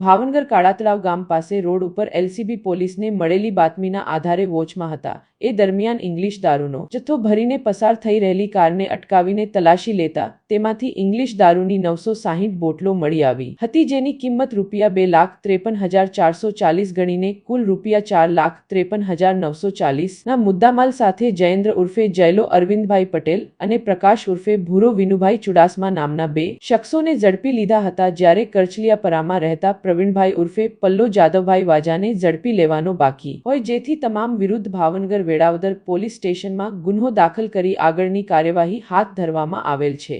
ભાવનગર કાળાતળાવ ગામ પાસે રોડ ઉપર એલસીબી પોલીસને મળેલી બાતમીના આધારે વોચમાં હતા. એ દરમિયાન ઇંગ્લિશ દારૂનો જથ્થો ભરીને પસાર થઈ રહેલી કારને અટકાવીને તલાશી લેતા તેમાંથી ઇંગ્લિશ દારૂની નવસો સાહીઠ બોટલો મળી આવી. હતી જેની કિંમત રૂપિયા બે લાખ ત્રેપન હજાર ચારસો ચાલીસ ગણીને કુલ રૂપિયા ચાર લાખ ત્રેપન હજાર નવસો ચાલીસના મુદ્દામાલ સાથે જયેન્દ્ર ઉર્ફે જયલો અરવિંદભાઈ પટેલ અને પ્રકાશ ઉર્ફે ભૂરો વિનુભાઈ ચુડાસમા નામના બે શખ્સોને ઝડપી લીધા હતા જ્યારે કરચલિયાપરામાં રહેતા પ્રવીણભાઈ ઉર્ફે પલ્લો જાદવભાઈ વાજાને ઝડપી લેવાનો બાકી હોય જેથી તમામ વિરુદ્ધ ભાવનગર વેળાવદર પોલીસ સ્ટેશનમાં ગુન્હો દાખલ કરી આગળની કાર્યવાહી હાથ ધરવામાં આવેલ છે.